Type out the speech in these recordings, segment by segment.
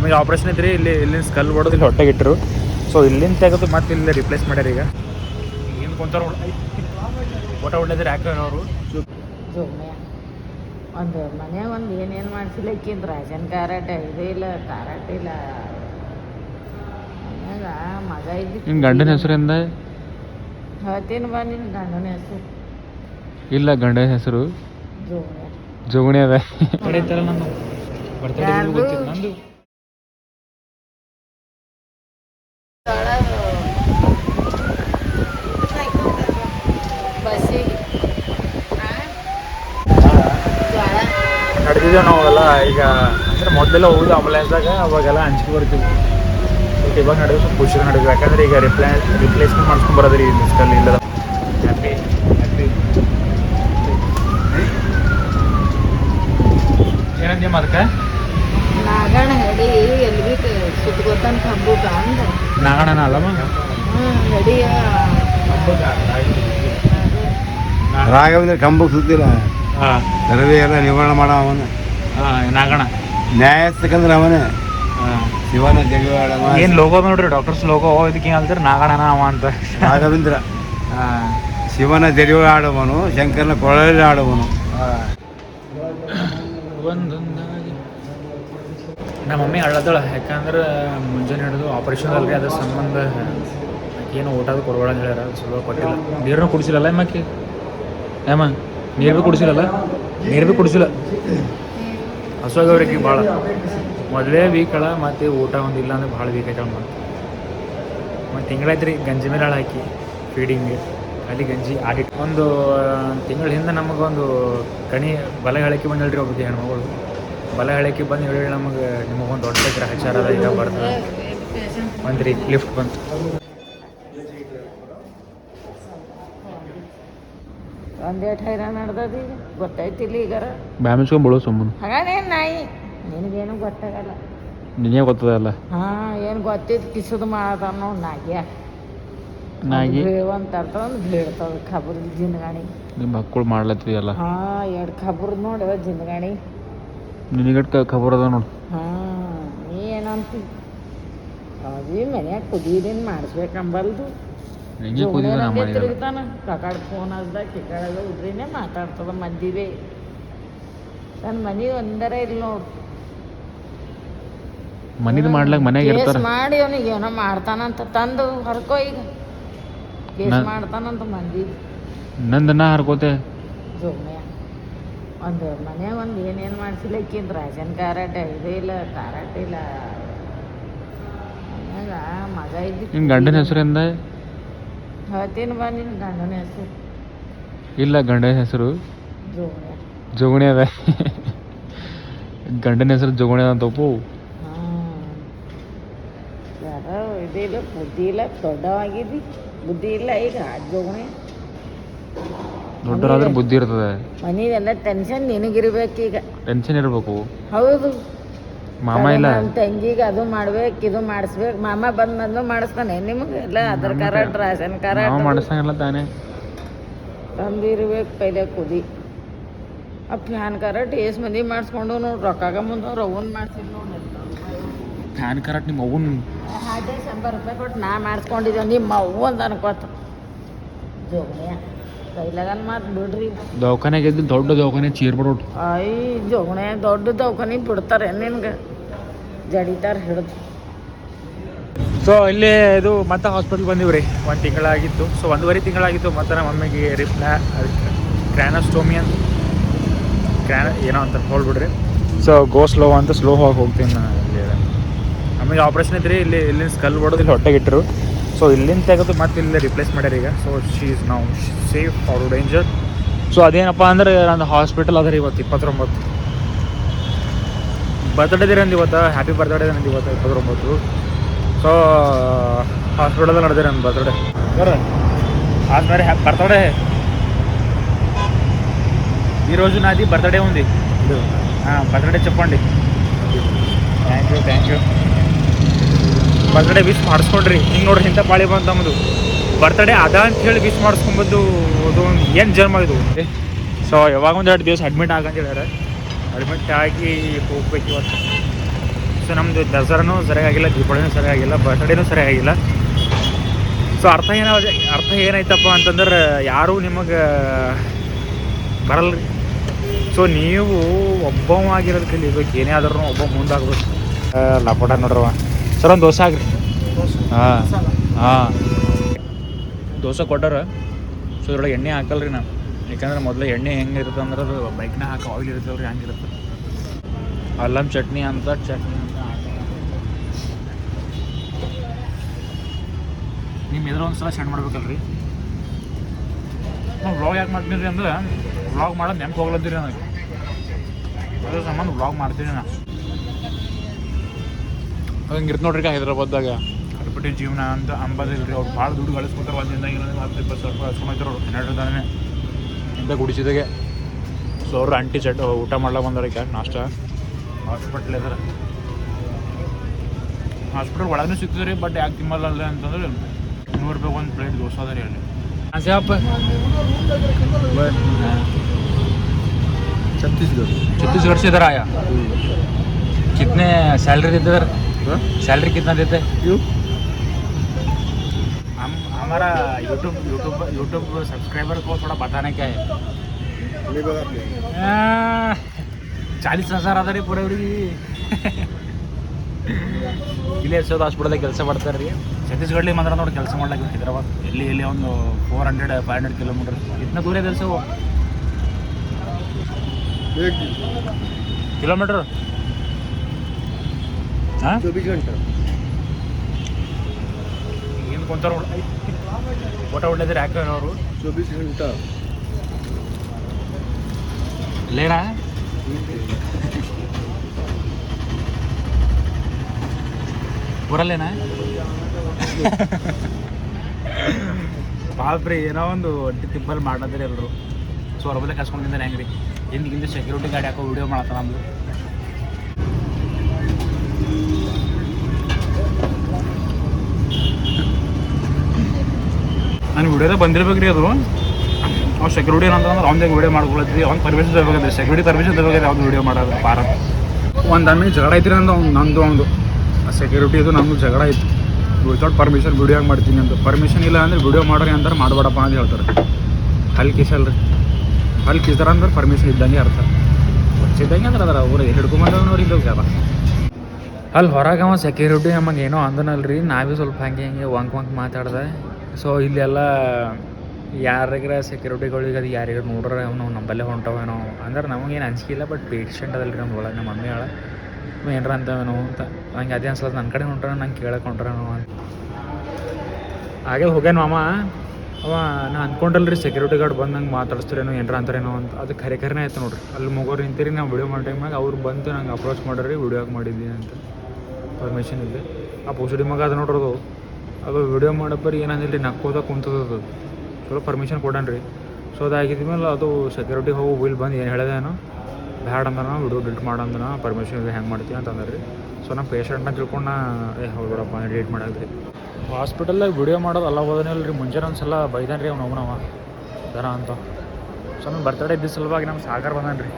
ಆಮೇಲೆ ಆಪ್ರೇಷನ್ ಇದ್ರಿ ಇಲ್ಲಿ ಇಲ್ಲಿಂದ ಸ್ಕಲ್ ಹೊಡೆದು ಇಲ್ಲಿ ಹೊಟ್ಟೆಗೆ ಇಟ್ಟರು ಸೊ ಇಲ್ಲಿಂದ ತೆಗೆದು ಮತ್ತೆ ಇಲ್ಲಿ ರಿಪ್ಲೇಸ್ ಮಾಡ್ಯಾರ ಈಗ. ಏನು ಕುಂತಾರ ಊಟ ಹೊಡ್ಲಿದ್ರೆ ಯಾಕೆ ಅವರು? ಒಂದು ಮನ್ಯಾಗ ಒಂದು ಏನೇನು ಮಾಡಿಸ್ಲಿಕ್ಕಿದ್ ರಾಜನ್ ಕಾರಾಟ ಇದು ಇಲ್ಲ ಕಾರಾಟ ಇಲ್ಲ. ಮನ್ಯಾಗ ಮಗ ಇದ್ದ ನಿನ್ನ ಗಂಡನ ಹೆಸರಿಂದ ಹೇಳ್ತೀನಿ ಬಾ ನಿನ್ನ ಗಂಡನ ಹೆಸರು. ಇಲ್ಲ ಗಂಡನ ಹೆಸರು. ಜೋಗಣಿ ಅದ ಬರ್ತಡೇ ಗೊತ್ತಿಲ್ಲ ನಂದು. ನಡೆದಿದ್ದೇವೆ ಅವೆಲ್ಲ ಈಗ ಅಂದ್ರೆ ಮೊದಲೆಲ್ಲ ಹೋಗುದು ಆಂಬುಲೆನ್ಸ್ದಾಗ ಅವಾಗೆಲ್ಲ ಅಂಜಿಕೆ ಬರ್ತೀವಿ. ಬಟ್ ಇವಾಗ ನಡೆದು ಸ್ವಲ್ಪ ಖುಷಿ ನಡೆದು ಯಾಕಂದ್ರೆ ಈಗ ರಿಪ್ಲೇ ರಿಪ್ಲೇಸ್ಮೆಂಟ್ ಮಾಡ್ಸ್ಕೊಂಡು ಬರೋದ್ರಿ ಈ ಲಿಸ್ಟಲ್ಲಿ ಇಲ್ಲದ. ಹ್ಯಾಪಿ ಹ್ಯಾಪಿ ಅದಕ್ಕೆ ನಾಗಣ ಹೆಡಿ ಎಲ್ಲಿ ಬಿ ಸುತ್ತಗೊತ್ತನ್ ಕಂಬುಗ ಅಂದ. ನಾಗಣನ ಅಲ್ಲಮ್ಮ? ಹ್ಞೂ ಹೆಡಿಯ ರಾಘವೇಂದ್ರ ಕಂಬಕ್ಕೆ ಸುತ್ತಿಲ್ಲ. ಸರ್ವೆ ಎಲ್ಲ ನಿವಾರಣೆ ಮಾಡೋ ಅವನ. ಹಾಂ ನಾಗಣ ನ್ಯಾಯ ಸಿಕ್ಕಂದ್ರೆ ಅವನೇ. ಶಿವನ ಜಗವಾಡವ ಏನು ಲೋಗೋ ನೋಡ್ರಿ ಡಾಕ್ಟರ್ಸ್ ಲೋಗೋ ಇದಕ್ಕೆ ಏನು ಹೇಳ್ತಾರೆ? ನಾಗಣ್ಣನ ಅವ ಅಂತ. ರಾಘವೇಂದ್ರ. ಶಿವನ ಜರಿವ ಆಡುವನು ಶಂಕರನ ಕೊಳಲಿ ಆಡುವನು. ಒಂದೊಂದಾಗಿ. ನಮ್ಮ ಮಮ್ಮಿ ಅಳ್ಳದಳ ಯಾಕಂದ್ರೆ ಮುಂಜಾನೆ ಹಿಡಿದು ಆಪರೇಷನ್ ಅಲ್ಲಿ ಅದ್ರ ಸಂಬಂಧ. ಏನು ಊಟ ಕೊಡಬೇಡ ಹೇಳ್ಯಾರ ಸ್ವಲ್ಪ ಕೊಟ್ಟಿಲ್ಲ. ನೀರನ್ನು ಕುಡಿಸಿಲ್ಲ ಎಮ್ಮಕ್ಕಿ ಏಮ್ಮ ನೀರು ಭೀ ಕುಡಿಸಿಲ್ಲಲ್ಲ ನೀರು ಭೀ ಕುಡಿಸಿಲ್ಲ ಹಸುವಾಗವ್ರಿಗೆ ಭಾಳ. ಮೊದಲೇ ವೀಕ್ ಅಳ ಮತ್ತು ಊಟ ಒಂದಿಲ್ಲ ಅಂದ್ರೆ ಭಾಳ ವೀಕ್ ಐತಳ ಮತ್ತೆ ಮತ್ತು ತಿಂಗಳಾಯ್ತು ಗಂಜಿ ಮೇಲೆ ಹಾಳು ಹಾಕಿ ಫೀಡಿಂಗ್ ಅಲ್ಲಿ ಗಂಜಿ ಆಡಿಟ್. ಒಂದು ತಿಂಗಳ ಹಿಂದೆ ನಮಗೊಂದು ಕಣಿ ಬಲ ಹೇಳಕ್ಕೆ ಬಂದಳ್ರಿ ಹೆಣ್ಣು ಹೆಣ್ಮಗಳು. ಬಲ ಹೇಳಕ್ಕೆ ಬಂದು ಹೇಳಿ ನಮಗೆ, ನಿಮಗೊಂದು ದೊಡ್ಡ ಗ್ರಹಚಾರ ಈಗ ಬರ್ತದೆ. ಒಂದು ರೀ ಲಿಫ್ಟ್ ಬಂತು. ಒಂದೇಟ್ ಹೈರಾಣ ನಡ್ದದ ಈಗ. ಗೊತ್ತಾಯ್ತಿಲ್ಲ ಈಗಾರ. ಬ್ಯಾಮಿಸ್ಕೊಂಡ್ ಬಿಡೋ ಸುಮ್ಮನೆ ಹಾಗಾನೇನು ನಾಯಿ? ನಿನಗೇನು ಗೊತ್ತಾಗಲ್ಲ. ನಿನಗೆ ಗೊತ್ತದಲ್ಲ ಹಾಂ ಏನು ಗೊತ್ತಿದ್ದು ಕಿಸದು ಮಾಡದ ನೋಡಿ ನಾಗ್ಯ ನಾಗಿ ಒಂದು ತರ್ತದ ಬೀಳ್ತದ ಖಬರ್ ಜಿಂದಗಾಣಿ. ನಿಮ್ಮ ಮಕ್ಕಳು ಮಾಡ್ಲತ್ತೀಯಲ್ಲ ಹಾಂ ಎರಡು ಖಬರ್ ನೋಡಿ ಜಿಂದಗಾಣಿ. ನಿನಗಟ್ಟ ಖಬರ್ ಅದ ನೋಡು? ಹಾಂ ನೀ ಏನಂತಿ? ಅದೇ ಮನ್ಯಾಗ ಕುದೀರಿನ ಮಾಡಿಸ್ಬೇಕಂಬಲ್ದು. ತಿರುಗ್ತಾನ. ಕಕಾಡ್ ಫೋನ್ ಹಚ್ದಾಗ ಕಿಕಾಡದ ಉದ್ರಿನೇ ಮಾತಾಡ್ತದ ಮಂದಿವೆ ನನ್ನ ಮನಿ ಒಂದರ ಇಲ್ಲ ನೋಡು. ಮನಿದ್ ಮಾಡ್ಲಾಕ ಮನ್ಯಾಗ ಇರ್ತಾರ. ಮಾಡಿ ಅವನಿಗೆ ಏನೋ ಮಾಡ್ತಾನಂತ ತಂದು ಹರ್ಕೋ ಈಗ. ಕೇಸ್ ಮಾಡ್ತಾನಂತ ಮಂದಿ. ನಂದು ನಾ ಹರ್ಕೋತೆ. ಜೋಮ್ಯ ಒಂದು ಮನ್ಯಾಗ ಒಂದು ಏನೇನು ಮಾಡಿಸ್ಲಿಕ್ಕಿದ್ ರಾಜನ್ ಕಾರಾಟ ಇದು ಇಲ್ಲ ಕಾರಾಟ ಇಲ್ಲ. ಮನ್ಯಾಗ ಮಗ ಇದ್ದ ನಿನ್ನ ಗಂಡನ ಹೆಸರಿಂದ ಹೇಳ್ತೀನಿ ಬಾ ನಿನ್ನ ಗಂಡನ ಹೆಸರು? ಇಲ್ಲ ಗಂಡನ ಹೆಸರು ಜೋಗಣಿ ಅದ. ಗಂಡನ ಹೆಸರು ಜೋಗಣಿ ಅದ ತಪ್ಪು ಯಾರೋ ಇದಿಲ್ಲ ಬುದ್ಧಿ ಇಲ್ಲ ದೊಡ್ಡವಾಗಿದ್ದಿ. ಬುದ್ಧಿ ಇಲ್ಲ ಈಗ ಜೋಗಣಿ ದೊಡ್ಡರಾದ್ರೆ ಬುದ್ಧಿ ಇರ್ತದೆ. ಮನೆಯೆಲ್ಲ ಟೆನ್ಷನ್ ಈಗ ಟೆನ್ಷನ್ ಇರಬೇಕು. ಹೌದು. ಮಾಮ ಇಲ್ಲ. ನನ್ನ ತಂಗಿಗೆ ಅದು ಮಾಡ್ಬೇಕು ಇದು ಮಾಡಿಸ್ಬೇಕು. ಮಾಮ ಬಂದ್ ಬಂದು ಮಾಡಿಸ್ತಾನೆ. ನಿಮಗೆ ಎಲ್ಲ ಆಧಾರ್ ಕಾರ್ಡ್ ರೇಷನ್ ಕಾರ್ಡ್ ಮಾಡಿಸಂಗಿಲ್ಲ ತಾನೇ. ತಂದಿರ್ಬೇಕು ಪೈಲೆ ಕುದಿ. ಆ ಪ್ಯಾನ್ ಕರೆಕ್ಟ್ ಎಷ್ಟು ಮಂದಿ ಮಾಡಿಸ್ಕೊಂಡು ನೋಡಿ ರೊಕ್ಕಾಗ ಮುಂದೆ ಅವ್ರು ಅವನ್ ಮಾಡ್ಸಿದ್ ನೋಡಿ. ಫ್ಯಾನ್ ಕರೆಕ್ಟ್ ನಿಮ್ಮ ಅವ್ವನ್. ಹಾಗೆ ಶಂಬರ್ ರೂಪಾಯಿ ಕೊಟ್ಟು ನಾ ಮಾಡಿಸ್ಕೊಂಡಿದ್ದೆ. ನಿಮ್ಮ ಅವ್ವ ಅಂತ ಅನ್ಕೋತ. ಜೋಗಣ್ಯ ಕೈಲಾಗನ್ ಮಾತು ಬಿಡ್ರಿ. ದವಾಖಾನೆಗೆ ಇದ್ದು ದೊಡ್ಡ ದವಾಖಾನೆ ಚೀರ್ ಬಿಡೋಟು ಐ ಜೋಗಣೆ ದೊಡ್ಡ ದವಾಖಾನಿ ಬಿಡ್ತಾರೆ ನಿನ್ಗೆ ಜಡಿತಾರ ಹಿಡಿದು. ಸೊ ಇಲ್ಲಿ ಇದು ಮತ್ತೆ ಹಾಸ್ಪಿಟಲ್ ಬಂದೀವಿ ರೀ ಒಂದು ತಿಂಗಳಾಗಿತ್ತು. ಸೊ ಒಂದೂವರೆ ತಿಂಗಳಾಗಿತ್ತು. ಮತ್ತೆ ನಮ್ಮ ಮಮ್ಮಿಗೆ ರಿಪ್ಲಾ ಕ್ರ್ಯಾನಸ್ಟೋಮಿ ಅಂತ ಕ್ರ್ಯಾನ ಏನೋ ಅಂತ ಹೋಗ್ಬಿಡ್ರಿ ಸೊ ಗೋ ಸ್ಲೋ ಅಂತ ಸ್ಲೋ ಹೋಗಿ ಹೋಗ್ತೀನಿ ನಾನು ಇಲ್ಲಿ. ನಮಗೆ ಆಪ್ರೇಷನ್ ಇದ್ರಿ ಇಲ್ಲಿ ಇಲ್ಲಿಂದ ಸ್ಕಲ್ ಹೊಡೆದು ಇಲ್ಲಿ ಹೊಟ್ಟೆಗೆ ಇಟ್ಟರು. ಸೊ ಇಲ್ಲಿಂದ ತೆಗೆದು ಮತ್ತೆ ಇಲ್ಲಿ ರಿಪ್ಲೇಸ್ ಮಾಡ್ಯಾರ ಈಗ. ಸೊ ಶಿ ಇಸ್ ನಾವು ಸೇಫ್ ಔಟ್ ಡೇಂಜರ್ ಸೊ ಅದೇನಪ್ಪ ಅಂದ್ರೆ, ನಂದು ಹಾಸ್ಪಿಟಲ್ ಅದ ರೀ ಇವತ್ತು ಇಪ್ಪತ್ತೊಂಬತ್ತು. ಬರ್ತ್ಡೇ ನಂದು ಇವತ್ತು ಹ್ಯಾಪಿ ಬರ್ತ್ಡೇ ನಂದು ಇವತ್ತು ಇಪ್ಪತ್ತೊಂಬತ್ತು ಸೊ హాస్పిటల్లో నడితే ನನ್ನ బర్త్డే ఆస్మరి బర్త్డే ఈరోజు నాది బర్త్డే ఉంది బర్త్డే చెప్పండి thank you thank you birthday wish ಮಾಡಿಸ್ಕೊಂಡ್ರಿ ಹಿಂಗೆ ನೋಡ್ರಿ ಇಂಥ ಪಾಳಿ ಬಂತು ನಮ್ಮದು ಬರ್ತ್ಡೇ ಅದ ಅಂತ ಹೇಳಿ ವಿಶ್ ಮಾಡಿಸ್ಕೊಂಬಂದು ಅದು ಒಂದು ಏನು ಜನ್ಮ ಇದು ಸೊ ಯಾವಾಗ ಒಂದು ಎರಡು ದಿವಸ ಅಡ್ಮಿಟ್ ಆಗಂತ ಹೇಳ್ಯಾರ ಅಡ್ಮಿಟ್ ಆಗಿ ಹೋಗ್ಬೇಕು ಇವತ್ತು ಸೊ ನಮ್ಮದು ದಸರಾನೂ ಸರಿಯಾಗಿಲ್ಲ ದೀಪಾವಳಿನೂ ಸರಿಯಾಗಿಲ್ಲ ಬರ್ತ್ಡೇನೂ ಸರಿಯಾಗಿಲ್ಲ. ಸೊ ಅರ್ಥ ಏನ ಅರ್ಥ ಏನಾಯ್ತಪ್ಪ ಅಂತಂದ್ರೆ ಯಾರೂ ನಿಮಗೆ ಬರಲ್ಲ ಸೊ ನೀವು ಒಬ್ಬವಾಗಿರೋದು ಕಲಿಬೇಕು ಏನೇ ಆದ್ರೂ ಒಬ್ಬ ಮುಂದಾಗ್ಬೇಕು. ಲಪೋಟ ನೋಡ್ರವ ಸರ್ ಒಂದು ದೋಸೆ ಆಗ್ರಿ ಹಾಂ ಹಾಂ. ದೋಸೆ ಕೊಟ್ಟಾರ? ಸೊ ಇದ್ರೊಳಗೆ ಎಣ್ಣೆ ಹಾಕಲ್ರಿ ನಾನು. ಯಾಕಂದ್ರೆ ಮೊದಲು ಎಣ್ಣೆ ಹೆಂಗೆ ಇರುತ್ತೆ ಅಂದ್ರೆ ಅದು ಬೈಕ್ನ ಹಾಕಿ ಆಯಿಲ್ ಇರ್ತವ್ರಿ ಹಂಗಿರುತ್ತೆ. ಅಲ್ಲಂ ಚಟ್ನಿ ಅಂತ ಚಟ್ನಿ ಅಂತ ನಿಮ್ಮ ಎದುರು ಒಂದು ಸಲ ಸೆಂಡ್ ಮಾಡ್ಬೇಕಲ್ರಿ? ನಾವು ವ್ಲಾಗ್ ಯಾಕೆ ಮಾಡ್ತೀನಿ ಅಂದ್ರೆ ವ್ಲಾಗ್ ಮಾಡೋದು ನೆನಪು ಹೋಗ್ಲತ್ತೀರಿ ನನಗೆ. ಅದ್ರ ಸಂಬಂಧ ವ್ಲಾಗ್ ಮಾಡ್ತೀನಿ ನಾ ಇರ್ತ ನೋಡ್ರಿ ಹೈದ್ರಾಬಾದ್ದಾಗ. ಅಡ್ಬಿಟ್ಟು ಜೀವನ ಅಂತ ಅಂಬದಿಲ್ರಿ, ಅವ್ರು ಭಾಳ ದುಡ್ಡು ಗಳಿಸ್ಕೊತಾರೆ ಒಂದಿನ ಇಲ್ಲ ಹತ್ತು ಇಪ್ಪತ್ತು ಸಾವಿರ ರೂಪಾಯಿ ಅವ್ರು. ಕನ್ನಡದಾನೆ ಇಂಥ ಗುಡಿಸಿದಾಗೆ ಸೊ ಅವ್ರು ಅಂಟಿ ಚಟ್ ಊಟ ಮಾಡ್ಲಾಕ ಬಂದಾರ ಈಗ ನಾಷ್ಟ ಹಾಸ್ಪಿಟ್ಲ್ ಇದಾರೆ ಹಾಸ್ಪಿಟಲ್ ಒಳಗೂ ಸಿಗ್ತದೆ ರೀ ಬಟ್ ಯಾಕೆ ತಿಮ್ಮಲ್ಲ ಅಲ್ಲ ಅಂತಂದ್ರೆ ನೂರು ರೂಪಾಯಿ ಒಂದು ಪ್ಲೇಟ್ ದೋಸೆ ಅದ ರೀ ಅಲ್ಲಿ आप छत्तीसगढ़ छत्तीसगढ़ से इधर आया कितने सैलरी देते इधर सैलरी कितना देते क्यों हम हमारा यूट्यूब यूट्यूब यूट्यूब सब्सक्राइबर को थोड़ा बताने क्या है। चाळीस ಅದ ರೀ ಪುರವ್ರಿ ಇಲ್ಲಿ ಎಷ್ಟೋ ಹಾಸ್ಪಿಟಲ್ದಾಗ ಕೆಲಸ ಮಾಡ್ತಾರೆ ರೀ ಛತ್ತೀಸ್ಗಢಲಿ ಮಂದ್ರ ನೋಡಿ ಕೆಲಸ ಮಾಡ್ಲಾಕ ಹೈದ್ರಾಬಾದ್ ಎಲ್ಲಿ ಎಲ್ಲಿ ಒಂದು four hundred five hundred kilometre ಇದನ್ನ ದೂರ ಕೆಲಸ ಕಿಲೋಮೀಟರ್ ಹಾಂ ಚೌಬೀಸ್ ಗಂಟೆ ಕುಂತಾರ. ಊಟ ಹೊಡ್ಲದ್ರೆ ಯಾಕೆ ಅವರು. ಚೋಬೀಸ್ ಗಂಟೆ ಲೇಣ ಊರಲ್ಲೇನಾ? ಪಾಪ ಏನೋ ಒಂದು ಒಟ್ಟಿ ತಿಪ್ಪಲ್ಲಿ ಮಾಡದ್ರಿ ಎಲ್ಲರು ಸೊ ರೂಪಾಯಿ ಕಸ್ಕೊಂಡು ತಿಂದ್ರೆ ಹೆಂಗೆ ರೀ ಹಿಂದೆ ಹಿಂದೆ ಸೆಕ್ಯೂರಿಟಿ ಗಾಡಿ ಹಾಕೋ ವಿಡಿಯೋ ಮಾಡತ್ತ ನಮ್ದು. ನಾನು ವಿಡಿಯೋದಾಗ ಬಂದಿರ್ಬೇಕ್ರಿ ಅದು. ಅವ್ನು ಸೆಕ್ಯೂರಿಟಿ ಏನಂತಂದ್ರೆ ಅವ್ನಿಗೆ ವಿಡಿಯೋ ಮಾಡ್ಕೊಳತ್ರಿ ಅವ್ನು ಪರ್ಮಿಷನ್ ತಗೋಬೇಕಂದ್ರೆ ಸೆಕ್ಯೂರಿಟಿ ಪರ್ಮಿಷನ್ ತಗೋಬೇಕು ಅವ್ನು ವಿಡಿಯೋ ಮಾಡೋದು? ಪಾರ. ಒಂದು ಅಮ್ಮಿ ಜಗಳ ಐತ್ರಿ ನಂದು, ಅವ್ನು ನಂದು ಒಂದು ಸೆಕ್ಯೂರಿಟಿ ಇದು ನಮ್ಮದು ಜಗಳ ಐತಿ ವಿತೌಟ್ ಪರ್ಮಿಷನ್ ವಿಡಿಯೋ ಮಾಡ್ತೀನಿ ಅಂತ. ಪರ್ಮಿಷನ್ ಇಲ್ಲ ಅಂದ್ರೆ ವಿಡಿಯೋ ಮಾಡ್ರಿ ಅಂತಾರೆ ಮಾಡಬೇಡಪ್ಪ ಅಂತ ಹೇಳ್ತಾರೆ. ಹಲ್ ಕಿಸಲ್ರಿ. ಅಲ್ಲಿ ಕಿಸ್ತಾರ ಅಂದ್ರೆ ಪರ್ಮಿಷನ್ ಇದ್ದಂಗೆ ಅರ್ಥ. ಇದ್ದಂಗೆ ಅಂದ್ರೆ ಅದರ ಅವ್ರು ಹಿಡ್ಕೊಂಬಂದವ್ ನೋಡಿ ಇದು ಜನ ಅಲ್ಲಿ ಹೊರಗೆ ಅವ ಸೆಕ್ಯೂರಿಟಿ ನಮಗೆ ಏನೋ ಅಂದನಲ್ರಿ. ನಾವೇ ಸ್ವಲ್ಪ ಹಂಗೆ ಹಿಂಗೆ ವಂಕ್ ವಂಕ್ ಮಾತಾಡ್ದೆ. ಸೊ ಇಲ್ಲೆಲ್ಲ ಯಾರಿಗಾರ ಸೆಕ್ಯೂರಿಟಿಗಳಿಗೆ ಅದು ಯಾರಿಗಾರ ನೋಡ್ರೆ ಅವ್ನು ನಂಬಲ್ಲೇ ಹೊಂಟವೇನೋ ಅಂದ್ರೆ ನಮಗೇನು ಅನ್ಸಿಕಿಲ್ಲ ಬಟ್ ಪೇಷಂಟ್ ರೀ ನಮ್ಮ ಒಳಗೆ ನಮ್ಮ ಮಮ್ಮಿ ಹೇಳ ಏನಾರ ಅಂತವೇನೋ ಅಂತ. ನಂಗೆ ಅದೇ ಅನ್ಸಲ್ಲ ನನ್ನ ಕಡೆ ಹೊಂಟ್ರ ನಂಗೆ ಕೇಳಕ್ಕೆ ಹೊಂಟ್ರೇನೋ ಅಂತ. ಹಾಗೆ ಹೋಗ್ಯಾನ ಮಾಮ. ಅವ ನಾ ರೀ ಸೆಕ್ಯೂರಿಟಿ ಗಾರ್ಡ್ ಬಂದು ನಂಗೆ ಮಾತಾಡಿಸ್ತಾರೇನೋ, ಏನ್ರ ಅಂತಾರೇನೋ ಅಂತ. ಅದು ಖರೆ ಖರೇನೇ ಆಯ್ತು ನೋಡ್ರಿ. ಅಲ್ಲಿ ಮುಗೋರು ನಿಂತಿರಿ, ನಾವು ವಿಡಿಯೋ ಮಾಡೋ ಟೈಮಾಗ ಅವ್ರು ಬಂದು ನಂಗೆ ಅಪ್ರೋಚ್ ಮಾಡ್ರಿ ವಿಡಿಯೋ ಮಾಡಿದ್ದೀನಿ ಅಂತ. ಪರ್ಮಿಷನ್ ಇದೆ ಆ ಪೋಸಿಟಿವ್ ಮಗ ಅದು ನೋಡ್ರದು ಅದು ವಿಡಿಯೋ ಮಾಡಬ್ಬರಿ ಏನಂದಿಲ್ಲ ರೀ ನಕ್ಕೋದ ಕುಂತದದು ಚಲೋ ಪರ್ಮಿಷನ್ ಕೊಡಣ್ರಿ ಸೊ ಅದಾಗಿದ್ಮೇಲೆ ಅದು ಸೆಕ್ಯೂರಿಟಿ ಹೋಗಿ ವಿಲ್ ಬಂದು ಏನು ಹೇಳ್ದೇನೋ, ಬ್ಯಾಡ ಅಂದನ ವಿಡಿಯೋ ಡಿಲೀಟ್ ಮಾಡಂದ್ರೆ ಪರ್ಮಿಷನ್ ಇದು ಹೆಂಗೆ ಮಾಡ್ತೀವಿ ಅಂತಂದ್ರೆ ರೀ ಸೊ ನಮ್ಮ ಪೇಷಂಟ್ನ ತಿಳ್ಕೊಂಡು ನಾ, ಏ ಹೌದಪ್ಪ ಡಿಲೀಟ್ ಮಾಡಾಕ್ರಿ. ಹಾಸ್ಪಿಟಲ್ದಾಗ ವಿಡಿಯೋ ಮಾಡೋದು ಅಲ್ಲ ಹೋದನಿಲ್ಲ ರೀ ಮುಂಜಾನೆ ಒಂದು ಸಲ ಬೈದಾನ ರೀ ಅವ್ನು. ಅವನವ ದರ ಅಂತ. ಸೊ ನಮ್ಮ ಬರ್ತಡೇ ಇದ್ದ ಸಲುವಾಗಿ ನಮ್ಮ ಸಾಗರ್ ಬಂದಾನ ರೀ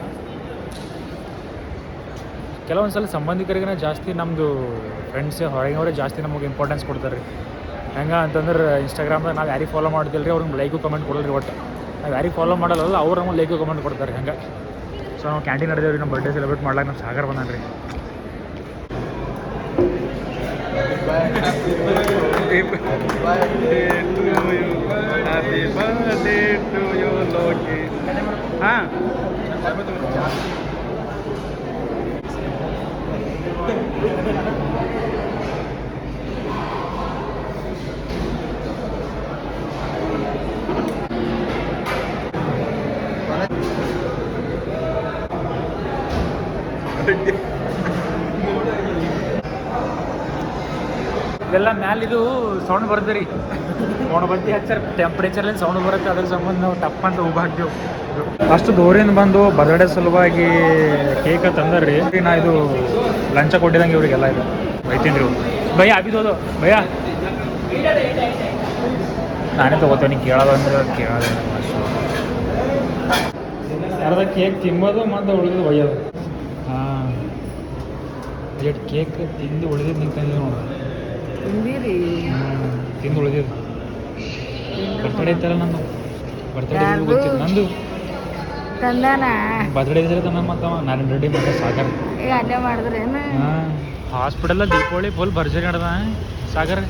ಕೆಲವೊಂದು ಸಲ ಸಂಬಂಧಿಕರಿಗಿನ ಜಾಸ್ತಿ ನಮ್ಮದು ಫ್ರೆಂಡ್ಸ್ ಹೊರಗಿನವರೇ ಜಾಸ್ತಿ ನಮಗೆ ಇಂಪಾರ್ಟೆನ್ಸ್ ಕೊಡ್ತಾರೆ ರೀ ಹೆಂಗೆ ಅಂತಂದ್ರೆ ಇನ್ಸ್ಟಾಗ್ರಾಮ್ದಾಗ ನಾವು ಯಾರಿಗೆ ಫಾಲೋ ಮಾಡ್ತಿಲ್ಲ ರೀ ಅವ್ರಿಗೆ ಲೈಕು ಕಮೆಂಟ್ ಕೊಡಲ್ಲ ರೀ ಒಟ್ಟು. ನಾವು ಯಾರಿಗೆ ಫಾಲೋ ಮಾಡಲ್ಲ ಅವ್ರು ನಮಗೆ ಲೈಕು ಕಮೆಂಟ್ ಕೊಡ್ತಾರೆ ಹಂಗೆ. ಸೊ ನಾವು ಕ್ಯಾಂಟೀನ್ ನಡೆದೇವ್ರಿ ನಮ್ಮ ಬರ್ಡೇ ಸೆಲೆಬ್ರೇಟ್ ಮಾಡ್ಲಾಕ ನಮ್ಮ ಸಾಗರ್ ಬಂದಾನ ರೀ ಹಾಂ. ಇದೆಲ್ಲ ಮ್ಯಾಲಿದು ಸೌಂಡ್ ಬರ್ತದೆ ರೀ. ಮೊಣಬತ್ತಿ ಹಚ್ಚಾರ ಅಲ್ಲಿ ಸೌಂಡ್ ಬರುತ್ತೆ, ಅದ್ರ ಸಂಬಂಧ ನಾವು ತಪ್ಪಂತ ಅಂತ ಅಷ್ಟು ದೂರಿಂದ ಬಂದು ಬರ್ತ್ಡೇ ಸಲುವಾಗಿ ಕೇಕ್ ತಂದರ್ರಿ ನಾ ಇದು ಲಂಚ ಕೊಟ್ಟಿದಂಗೆ ಇವ್ರಿಗೆಲ್ಲ ಇದು. ಬೈತೀನಿ ಭಯ ಅಭಿದೋದು ಭಯ. ನಾನೇ ತಗೋತೇನೆ ಕೇಳೋದಂದ್ರೆ ಕೇಳೋದ ಅರ್ಧ ಕೇಕ್ ತಿಮ್ಮೋದು ಮತ್ತು ಉಳಿದು ಒಯ್ಯೋದು. ಪ್ಲೇಟ್ ಕೇಕ್ ತಿಂದು ಉಳಿದಿದ್ದು ನಿಂತಂದ್ರೆ ನೋಡಿ. ಹಿಂದಿರಿ ತಿಂದು ಉಳಿದಿದ್ದು ಬರ್ತಡೇ ಇತ್ತಲ್ಲ ನಂದು. ಬರ್ತಡೇ? ಗೊತ್ತಿತ್ತು ನಂದು. ತಂದಾನ? ಬರ್ತಡೇ ಇದ್ರೆ ತಂದ ಮತ್ತವ. ನಾರಾಯಣ ರೆಡ್ಡಿ ಮತ್ತೆ ಸಾಗರ್. ಈಗ ಅಲ್ಲೇ ಮಾಡಿದ್ರೇನು ಹಾಂ. ಹಾಸ್ಪಿಟಲ್ ದೀಪಾವಳಿ ಫುಲ್ ಭರ್ಜರಿ ನಡೆದ ಸಾಗರ್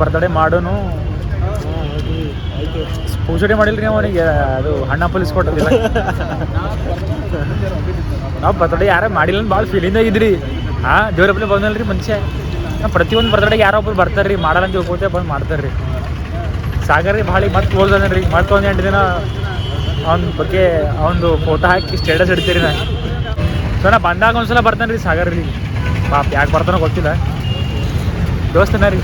ಬರ್ತಡೇ ಮಾಡೋನು. ಪೂಜೆ ಮಾಡಿಲ್ರಿ ನಾವು ಅವನಿಗೆ. ಅದು ಹಣ್ಣ ಪೊಲೀಸ್ ಕೊಟ್ಟಿಲ್ಲ ನಾವು ಬರ್ತಡೇ ಯಾರೇ ಮಾಡಿಲ್ಲ ಭಾಳ ಫೀಲಿಂಗ್ ಆಗಿದ್ರಿ ಹಾಂ ಬಂದಲ್ಲ ರೀ ಮನುಷ್ಯ? ಪ್ರತಿ ಪ್ರತಿಯೊಂದು ಬರ್ತಡೇಗೆ ಯಾರೋ ಒಬ್ರು ಬರ್ತಾರ್ರಿ ಮಾಡಲ್ಲ ಅಂತ ತಿಳ್ಕೊತೆ ಬಂದು ಮಾಡ್ತಾರ್ರಿ ಸಾಗರ್ ರೀ ಭಾಳ ಮತ್ತೆ ಕ್ಲೋಸ್ ರೀ ಮತ್ತೆ ಒಂದು ಎಂಟು ದಿನ ಅವನ ಬಗ್ಗೆ ಅವನದು ಫೋಟೋ ಹಾಕಿ ಸ್ಟೇಟಸ್ ಇಡ್ತೀರಿ ನಾ. ಸೊ ನಾ ಬಂದಾಗ ಒಂದ್ಸಲ ಬರ್ತಾನೆ ರೀ ಸಾಗರ್ ರೀ. ಪಾಪ ಯಾಕೆ ಬರ್ತಾನೋ ಗೊತ್ತಿಲ್ಲ. ದೋಸ್ತನ ರೀ.